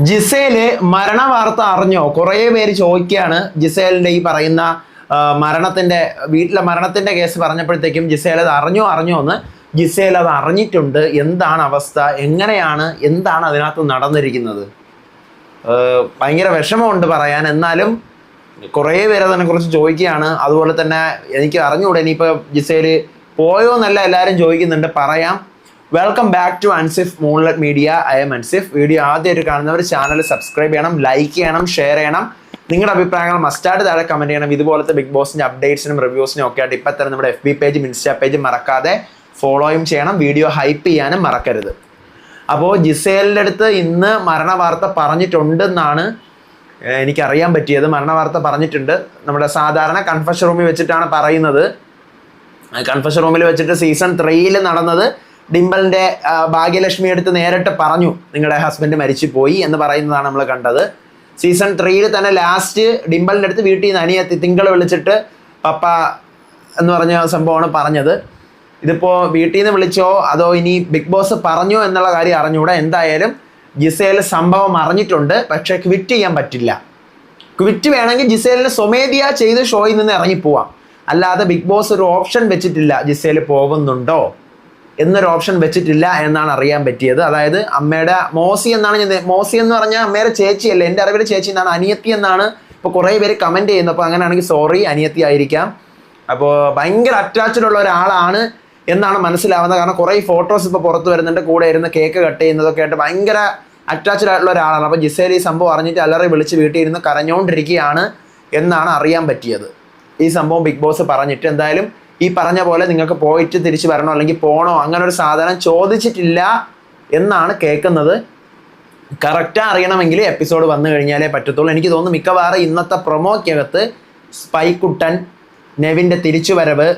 Gizele മരണ വാർത്ത അറിഞ്ഞോ? കുറേ പേര് ചോദിക്കുകയാണ്. ജിസേലിന്റെ ഈ പറയുന്ന മരണത്തിന്റെ വീട്ടിലെ മരണത്തിന്റെ കേസ് പറഞ്ഞപ്പോഴത്തേക്കും ജിസേൽ അത് അറിഞ്ഞോ അറിഞ്ഞോ എന്ന് ജിസേൽ അത് അറിഞ്ഞിട്ടുണ്ട്. എന്താണ് അവസ്ഥ? എങ്ങനെയാണ്? എന്താണ് അതിനകത്ത് നടന്നിരിക്കുന്നത്? ഭയങ്കര വിഷമമുണ്ട് പറയാൻ. എന്നാലും കുറേ പേര് അതിനെക്കുറിച്ച് ചോദിക്കുകയാണ്. അതുപോലെ തന്നെ എനിക്ക് അറിഞ്ഞുകൂടെ ഇനിയിപ്പോൾ ജിസേൽ പോയോ എന്നല്ല എല്ലാവരും ചോദിക്കുന്നുണ്ട്. പറയാം. Welcome back to Ansif moonlight media I M Ansif video ആദ്യമായിട്ട് കാണുന്നവർ ചാനൽ സബ്സ്ക്രൈബ് ചെയ്യണം ലൈക്ക് ചെയ്യണം ഷെയർ ചെയ്യണം. നിങ്ങളുടെ അഭിപ്രായങ്ങൾ മസ്റ്റായിട്ട് താഴെ കമന്റ് ചെയ്യണം. ഇതുപോലത്തെ ബിഗ് ബോസിന്റെ അപ്ഡേറ്റ്സിനും റിവ്യൂസിനും ഒക്കെ ആയിട്ട് ഇപ്പം തന്നെ നമ്മുടെ എഫ് ബി പേജും ഇൻസ്റ്റാ പേജും മറക്കാതെ ഫോളോയും ചെയ്യണം. വീഡിയോ ഹൈപ്പ് ചെയ്യാനും മറക്കരുത്. അപ്പോൾ ജിസേലിന്റെ അടുത്ത് ഇന്ന് മരണ വാർത്ത പറഞ്ഞിട്ടുണ്ടെന്നാണ് എനിക്കറിയാൻ പറ്റിയത്. മരണ വാർത്ത പറഞ്ഞിട്ടുണ്ട്. നമ്മുടെ സാധാരണ കൺഫഷൻ റൂമിൽ വെച്ചിട്ടാണ് പറയുന്നത്. കൺഫഷൻ റൂമിൽ വെച്ചിട്ട് സീസൺ ത്രീയിൽ നടന്നത് ഡിംബലിന്റെ ഭാഗ്യലക്ഷ്മി എടുത്ത് നേരിട്ട് പറഞ്ഞു നിങ്ങളുടെ ഹസ്ബൻഡ് മരിച്ചു പോയി എന്ന് പറയുന്നതാണ് നമ്മൾ കണ്ടത്. സീസൺ ത്രീയിൽ തന്നെ ലാസ്റ്റ് ഡിംബലിന്റെ അടുത്ത് വീട്ടിൽ നിന്ന് അനിയത്തി തിങ്കൾ വിളിച്ചിട്ട് പപ്പ എന്ന് പറഞ്ഞ സംഭവമാണ് പറഞ്ഞത്. ഇതിപ്പോ വീട്ടിൽ നിന്ന് വിളിച്ചോ അതോ ഇനി ബിഗ് ബോസ് പറഞ്ഞോ എന്നുള്ള കാര്യം അറിഞ്ഞുകൂടെ എന്തായാലും ജിസേൽ സംഭവം അറിഞ്ഞിട്ടുണ്ട് പക്ഷേ ക്വിറ്റ് ചെയ്യാൻ പറ്റില്ല. ക്വിറ്റ് വേണമെങ്കിൽ ജിസേലിന് സ്വമേധിയ ചെയ്ത് ഷോയിൽ നിന്ന് ഇറങ്ങി ഇറങ്ങിപ്പോവാം. അല്ലാതെ ബിഗ് ബോസ് ഒരു ഓപ്ഷൻ വെച്ചിട്ടില്ല ജിസേൽ പോകുന്നുണ്ടോ? എന്നൊരു ഓപ്ഷൻ വെച്ചിട്ടില്ല എന്നാണ് അറിയാൻ പറ്റിയത്. അതായത് അമ്മയുടെ മോസി എന്നാണ് ഞാൻ മോസി എന്ന് പറഞ്ഞാൽ അമ്മയുടെ ചേച്ചിയല്ലേ എന്റെ അറിവിൽ ചേച്ചി എന്നാണ് അനിയത്തി എന്നാണ് ഇപ്പോൾ കുറേ പേര് കമന്റ് ചെയ്യുന്നത്. അപ്പോൾ അങ്ങനെയാണെങ്കിൽ സോറി അനിയത്തി ആയിരിക്കാം. അപ്പോൾ ഭയങ്കര അറ്റാച്ച്ഡ് ഉള്ള ഒരാളാണ് എന്നാണ് മനസ്സിലാവുന്നത്. കാരണം കുറേ ഫോട്ടോസ് ഇപ്പോൾ പുറത്ത് വരുന്നുണ്ട്. കൂടെ ഇരുന്ന് കേക്ക് കട്ട് ചെയ്യുന്നതൊക്കെ ആയിട്ട് ഭയങ്കര അറ്റാച്ച്ഡ് ആയിട്ടുള്ള ഒരാളാണ്. അപ്പോൾ ജിസേൽ ഈ സംഭവം അറിഞ്ഞിട്ട് അല്ലറി വിളിച്ച് വീട്ടിൽ ഇരുന്ന് കരഞ്ഞുകൊണ്ടിരിക്കുകയാണ് എന്നാണ് അറിയാൻ പറ്റിയത്. ഈ സംഭവം ബിഗ് ബോസ് പറഞ്ഞിട്ട് എന്തായാലും ഈ പറഞ്ഞ പോലെ നിങ്ങൾക്ക് പോയിട്ട് തിരിച്ചു വരണോ അല്ലെങ്കിൽ പോണോ അങ്ങനെ ഒരു സാധനം ചോദിച്ചിട്ടില്ല എന്നാണ് കേൾക്കുന്നത്. കറക്റ്റാ അറിയണമെങ്കിൽ എപ്പിസോഡ് വന്നു കഴിഞ്ഞാലേ പറ്റത്തുള്ളൂ. എനിക്ക് തോന്നുന്നു മിക്കവാറും ഇന്നത്തെ പ്രൊമോക്കകത്ത് സ്പൈക്കുട്ടൻ നെവിന്റെ തിരിച്ചുവരവ്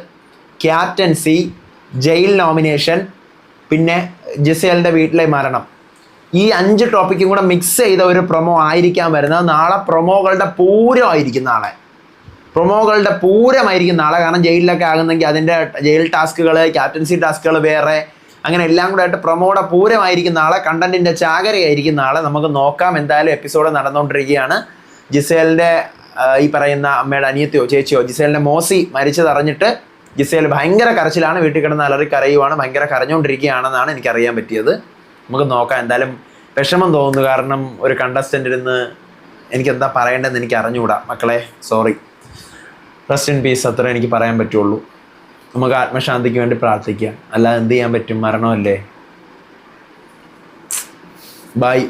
ക്യാപ്റ്റൻസി ജയിൽ നോമിനേഷൻ പിന്നെ ജിസേലിന്റെ വീട്ടിലെ മരണം. ഈ അഞ്ച് ടോപ്പിക്കും കൂടെ മിക്സ് ചെയ്ത ഒരു പ്രൊമോ ആയിരിക്കാൻ വരുന്നത്. നാളെ പ്രൊമോകളുടെ പൂരമായിരിക്കും നാളെ. പ്രൊമോകളുടെ പൂരമായിരിക്കും നാളെ. കാരണം ജയിലിലൊക്കെ ആകുന്നെങ്കിൽ അതിന്റെ ജയിൽ ടാസ്കുകൾ ക്യാപ്റ്റൻസി ടാസ്കുകൾ വേറെ. അങ്ങനെ എല്ലാം കൂടെ ആയിട്ട് പ്രൊമോയുടെ പൂരമായിരിക്കും നാളെ. കണ്ടന്റിന്റെ ചാകരയായിരിക്കും നാളെ. നമുക്ക് നോക്കാം എന്തായാലും എപ്പിസോഡ് നടന്നുകൊണ്ടിരിക്കുകയാണ്. ജിസേലിന്റെ ഈ പറയുന്ന അമ്മയുടെ അനിയത്തിയോ ചേച്ചിയോ ജിസേലിന്റെ മോസി മരിച്ചതറിഞ്ഞിട്ട് ജിസേൽ ഭയങ്കര കരച്ചിലാണ്. വീട്ടിൽ കിടന്ന് അലറി കരയുവാണ്. ഭയങ്കര കരഞ്ഞുകൊണ്ടിരിക്കുകയാണെന്നാണ് എനിക്കറിയാൻ പറ്റിയത്. നമുക്ക് നോക്കാം. എന്തായാലും വിഷമം തോന്നുന്നു. കാരണം ഒരു കണ്ടസ്റ്റന്റ് ഇരുന്ന് എനിക്കെന്താ പറയേണ്ടതെന്ന് എനിക്ക് അറിഞ്ഞുകൂടാ മക്കളെ സോറി റെസ്റ്റ് ഇൻ പീസ് അത്ര എനിക്ക് പറയാൻ പറ്റുള്ളൂ. നമുക്ക് ആത്മശാന്തിക്ക് വേണ്ടി പ്രാർത്ഥിക്കാം. അല്ലാതെ എന്ത് ചെയ്യാൻ പറ്റും? മരണമല്ലേ? ബൈ